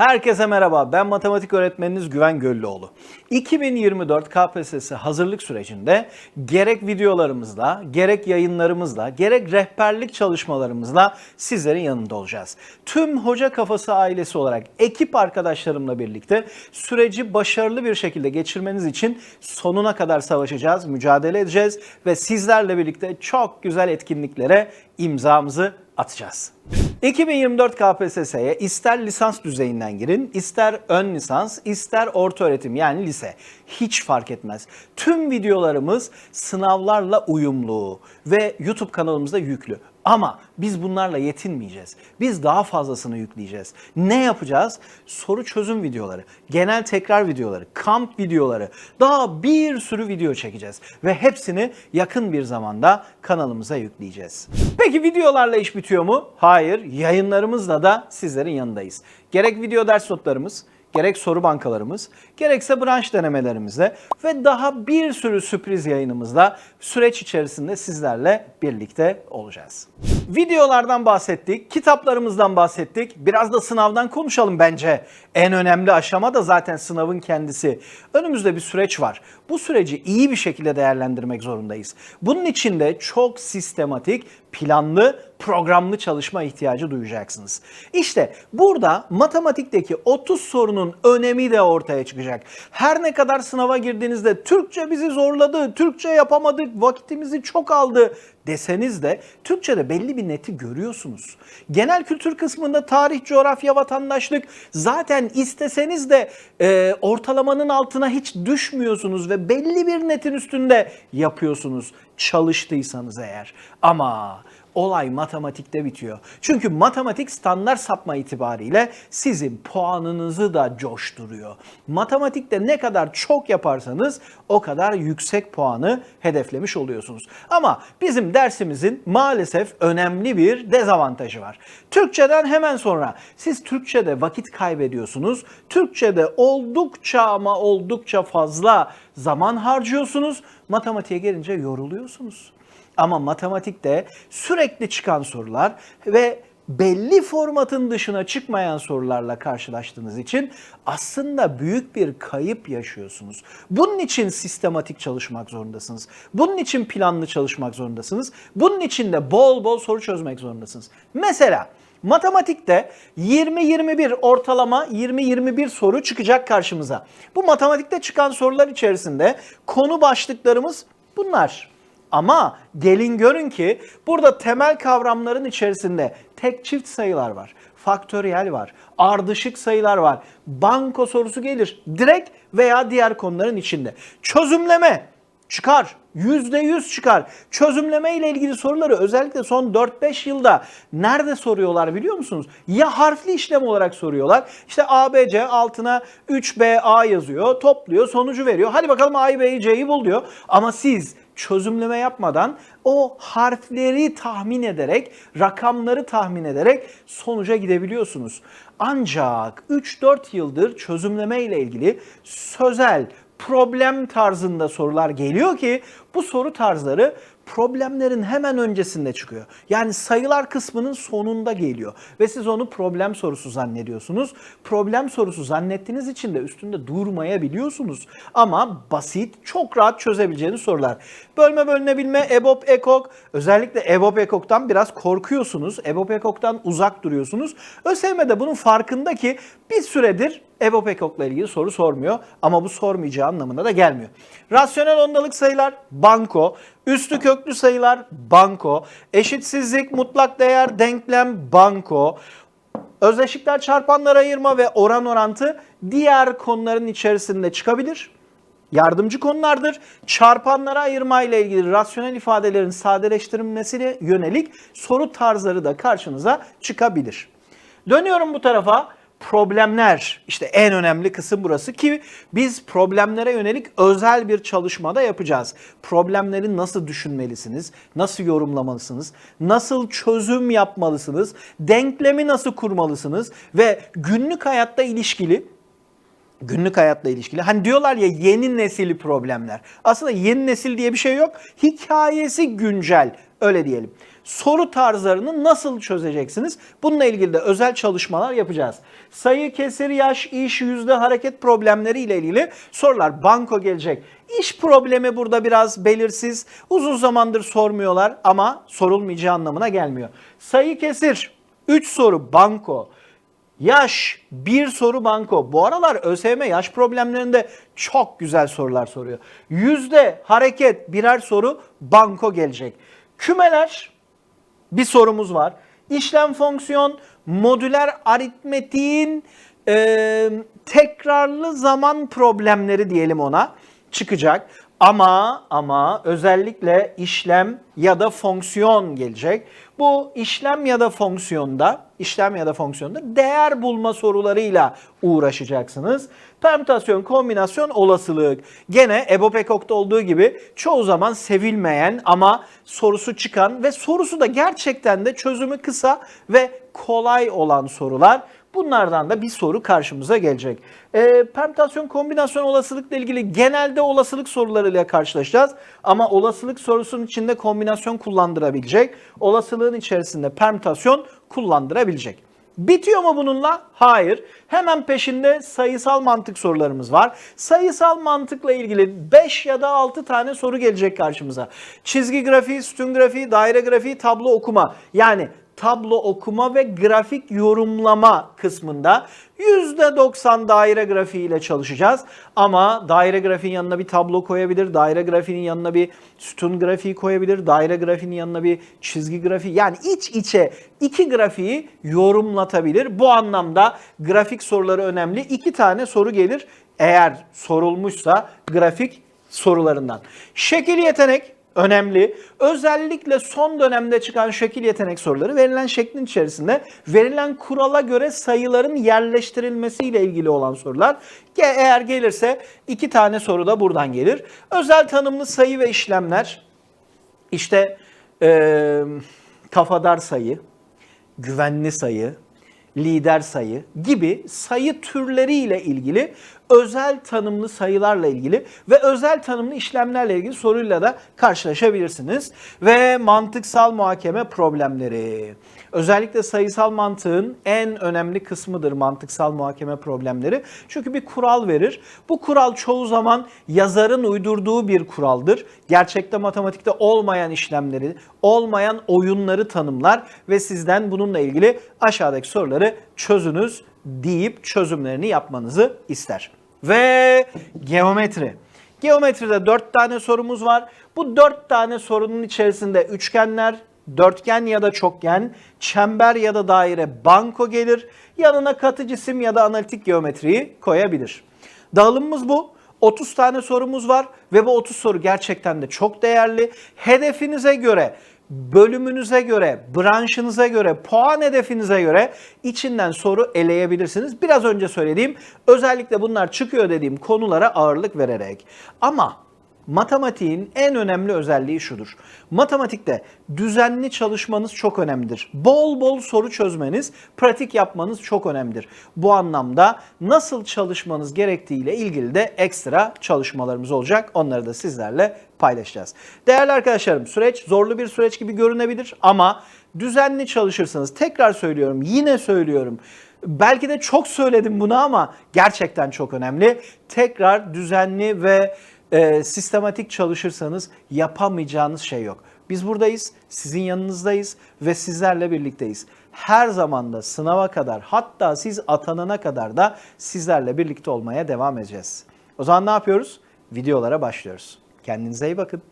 Herkese merhaba. Ben matematik öğretmeniniz Güven Göllüoğlu. 2024 KPSS hazırlık sürecinde gerek videolarımızla, gerek yayınlarımızla, gerek rehberlik çalışmalarımızla sizlerin yanında olacağız. Tüm Hoca Kafası ailesi olarak ekip arkadaşlarımla birlikte süreci başarılı bir şekilde geçirmeniz için sonuna kadar savaşacağız, mücadele edeceğiz ve sizlerle birlikte çok güzel etkinliklere imzamızı atacağız. 2024 KPSS'ye ister lisans düzeyinden girin, ister ön lisans, ister orta öğretim yani lise. Hiç fark etmez. Tüm videolarımız sınavlarla uyumlu ve YouTube kanalımızda yüklü. Ama biz bunlarla yetinmeyeceğiz. Biz daha fazlasını yükleyeceğiz. Ne yapacağız? Soru çözüm videoları, genel tekrar videoları, kamp videoları, daha bir sürü video çekeceğiz. Ve hepsini yakın bir zamanda kanalımıza yükleyeceğiz. Peki videolarla iş bitiyor mu? Hayır, yayınlarımızla da sizlerin yanındayız. Gerek video ders notlarımız, gerek soru bankalarımız, gerekse branş denemelerimizle ve daha bir sürü sürpriz yayınımızla süreç içerisinde sizlerle birlikte olacağız. Videolardan bahsettik, kitaplarımızdan bahsettik. Biraz da sınavdan konuşalım bence. En önemli aşama da zaten sınavın kendisi. Önümüzde bir süreç var. Bu süreci iyi bir şekilde değerlendirmek zorundayız. Bunun için de çok sistematik, planlı, programlı çalışma ihtiyacı duyacaksınız. İşte burada matematikteki 30 sorunun önemi de ortaya çıkacak. Her ne kadar sınava girdiğinizde Türkçe bizi zorladı, Türkçe yapamadık, vakitimizi çok aldı deseniz de Türkçe'de belli bir neti görüyorsunuz. Genel kültür kısmında tarih, coğrafya, vatandaşlık zaten isteseniz de e, ortalamanın altına hiç düşmüyorsunuz ve belli bir netin üstünde yapıyorsunuz çalıştıysanız eğer. Ama olay matematikte bitiyor. Çünkü matematik standart sapma itibariyle sizin puanınızı da coşturuyor. Matematikte ne kadar çok yaparsanız o kadar yüksek puanı hedeflemiş oluyorsunuz. Ama bizim dersimizin maalesef önemli bir dezavantajı var. Türkçeden hemen sonra siz Türkçede vakit kaybediyorsunuz. Türkçede oldukça ama oldukça fazla zaman harcıyorsunuz. Matematiğe gelince yoruluyorsunuz. Ama matematikte sürekli çıkan sorular ve belli formatın dışına çıkmayan sorularla karşılaştığınız için aslında büyük bir kayıp yaşıyorsunuz. Bunun için sistematik çalışmak zorundasınız. Bunun için planlı çalışmak zorundasınız. Bunun için de bol bol soru çözmek zorundasınız. Mesela Matematikte 20-21 ortalama 20-21 soru çıkacak karşımıza. Bu matematikte çıkan sorular içerisinde konu başlıklarımız bunlar. Ama gelin görün ki burada temel kavramların içerisinde tek çift sayılar var. Faktöriyel var, ardışık sayılar var. Banko sorusu gelir direkt veya diğer konuların içinde. Çözümleme çıkar. %100 çıkar. Çözümleme ile ilgili soruları özellikle son 4-5 yılda nerede soruyorlar biliyor musunuz? Ya harfli işlem olarak soruyorlar. İşte ABC altına 3BA yazıyor, topluyor, sonucu veriyor. Hadi bakalım A'yı B'yi C'yi bul diyor. Ama siz çözümleme yapmadan o harfleri tahmin ederek, rakamları tahmin ederek sonuca gidebiliyorsunuz. Ancak 3-4 yıldır çözümleme ile ilgili sözel, problem tarzında sorular geliyor ki bu soru tarzları problemlerin hemen öncesinde çıkıyor. Yani sayılar kısmının sonunda geliyor ve siz onu problem sorusu zannediyorsunuz. Problem sorusu zannettiğiniz için de üstünde durmayabiliyorsunuz. Ama basit, çok rahat çözebileceğiniz sorular. Bölme bölünebilme, EBOB, EKOK, özellikle EBOB, EKOK'tan biraz korkuyorsunuz. EBOB, EKOK'tan uzak duruyorsunuz. ÖSYM de bunun farkında ki bir süredir EBOB, EKOK'la ilgili soru sormuyor ama bu sormayacağı anlamına da gelmiyor. Rasyonel ondalık sayılar, banko, üstü köklü sayılar, banko, eşitsizlik, mutlak değer, denklem, banko, özdeşlikler, çarpanlar ayırma ve oran orantı diğer konuların içerisinde çıkabilir yardımcı konulardır. Çarpanlara ayırma ile ilgili rasyonel ifadelerin sadeleştirilmesine yönelik soru tarzları da karşınıza çıkabilir. Dönüyorum bu tarafa. Problemler işte en önemli kısım burası ki biz problemlere yönelik özel bir çalışmada yapacağız. Problemleri nasıl düşünmelisiniz? Nasıl yorumlamalısınız? Nasıl çözüm yapmalısınız? Denklemi nasıl kurmalısınız? Ve günlük hayatta ilişkili günlük hayatla ilişkili. Hani diyorlar ya yeni nesili problemler. Aslında yeni nesil diye bir şey yok. Hikayesi güncel öyle diyelim. Soru tarzlarını nasıl çözeceksiniz? Bununla ilgili de özel çalışmalar yapacağız. Sayı, kesir, yaş, iş, yüzde, hareket problemleri ile ilgili sorular. Banko gelecek. İş problemi burada biraz belirsiz. Uzun zamandır sormuyorlar ama sorulmayacağı anlamına gelmiyor. Sayı, kesir, 3 soru banko. Yaş bir soru banko. Bu aralar ÖSYM yaş problemlerinde çok güzel sorular soruyor. Yüzde hareket birer soru banko gelecek. Kümeler bir sorumuz var. İşlem fonksiyon modüler aritmetiğin e, tekrarlı zaman problemleri diyelim ona çıkacak. Ama ama özellikle işlem ya da fonksiyon gelecek. Bu işlem ya da fonksiyonda, işlem ya da fonksiyonda değer bulma sorularıyla uğraşacaksınız. Permütasyon, kombinasyon, olasılık. Gene Ebo Pekok'ta olduğu gibi çoğu zaman sevilmeyen ama sorusu çıkan ve sorusu da gerçekten de çözümü kısa ve kolay olan sorular. Bunlardan da bir soru karşımıza gelecek. E, permütasyon, kombinasyon, olasılıkla ilgili genelde olasılık sorularıyla karşılaşacağız. Ama olasılık sorusunun içinde kombinasyon kullandırabilecek, olasılığın içerisinde permütasyon kullandırabilecek. Bitiyor mu bununla? Hayır. Hemen peşinde sayısal mantık sorularımız var. Sayısal mantıkla ilgili 5 ya da 6 tane soru gelecek karşımıza. Çizgi grafiği, sütun grafiği, daire grafiği, tablo okuma. Yani tablo okuma ve grafik yorumlama kısmında %90 daire grafiği ile çalışacağız. Ama daire grafiğin yanına bir tablo koyabilir, daire grafiğinin yanına bir sütun grafiği koyabilir, daire grafiğinin yanına bir çizgi grafiği. Yani iç içe iki grafiği yorumlatabilir. Bu anlamda grafik soruları önemli. İki tane soru gelir eğer sorulmuşsa grafik sorularından. Şekil yetenek önemli. Özellikle son dönemde çıkan şekil yetenek soruları verilen şeklin içerisinde verilen kurala göre sayıların yerleştirilmesiyle ilgili olan sorular. Eğer gelirse iki tane soru da buradan gelir. Özel tanımlı sayı ve işlemler işte ee, kafadar sayı, güvenli sayı, lider sayı gibi sayı türleriyle ilgili özel tanımlı sayılarla ilgili ve özel tanımlı işlemlerle ilgili soruyla da karşılaşabilirsiniz. Ve mantıksal muhakeme problemleri. Özellikle sayısal mantığın en önemli kısmıdır mantıksal muhakeme problemleri. Çünkü bir kural verir. Bu kural çoğu zaman yazarın uydurduğu bir kuraldır. Gerçekte matematikte olmayan işlemleri, olmayan oyunları tanımlar ve sizden bununla ilgili aşağıdaki soruları çözünüz deyip çözümlerini yapmanızı ister. Ve geometri. Geometride 4 tane sorumuz var. Bu 4 tane sorunun içerisinde üçgenler, dörtgen ya da çokgen, çember ya da daire, banko gelir. Yanına katı cisim ya da analitik geometriyi koyabilir. Dağılımımız bu. 30 tane sorumuz var ve bu 30 soru gerçekten de çok değerli. Hedefinize göre bölümünüze göre, branşınıza göre, puan hedefinize göre içinden soru eleyebilirsiniz. Biraz önce söylediğim özellikle bunlar çıkıyor dediğim konulara ağırlık vererek. Ama matematiğin en önemli özelliği şudur. Matematikte düzenli çalışmanız çok önemlidir. Bol bol soru çözmeniz, pratik yapmanız çok önemlidir. Bu anlamda nasıl çalışmanız gerektiğiyle ilgili de ekstra çalışmalarımız olacak. Onları da sizlerle paylaşacağız. Değerli arkadaşlarım süreç zorlu bir süreç gibi görünebilir ama düzenli çalışırsanız tekrar söylüyorum yine söylüyorum. Belki de çok söyledim bunu ama gerçekten çok önemli. Tekrar düzenli ve e, sistematik çalışırsanız yapamayacağınız şey yok. Biz buradayız, sizin yanınızdayız ve sizlerle birlikteyiz. Her zaman da sınava kadar hatta siz atanana kadar da sizlerle birlikte olmaya devam edeceğiz. O zaman ne yapıyoruz? Videolara başlıyoruz. Kendinize iyi bakın.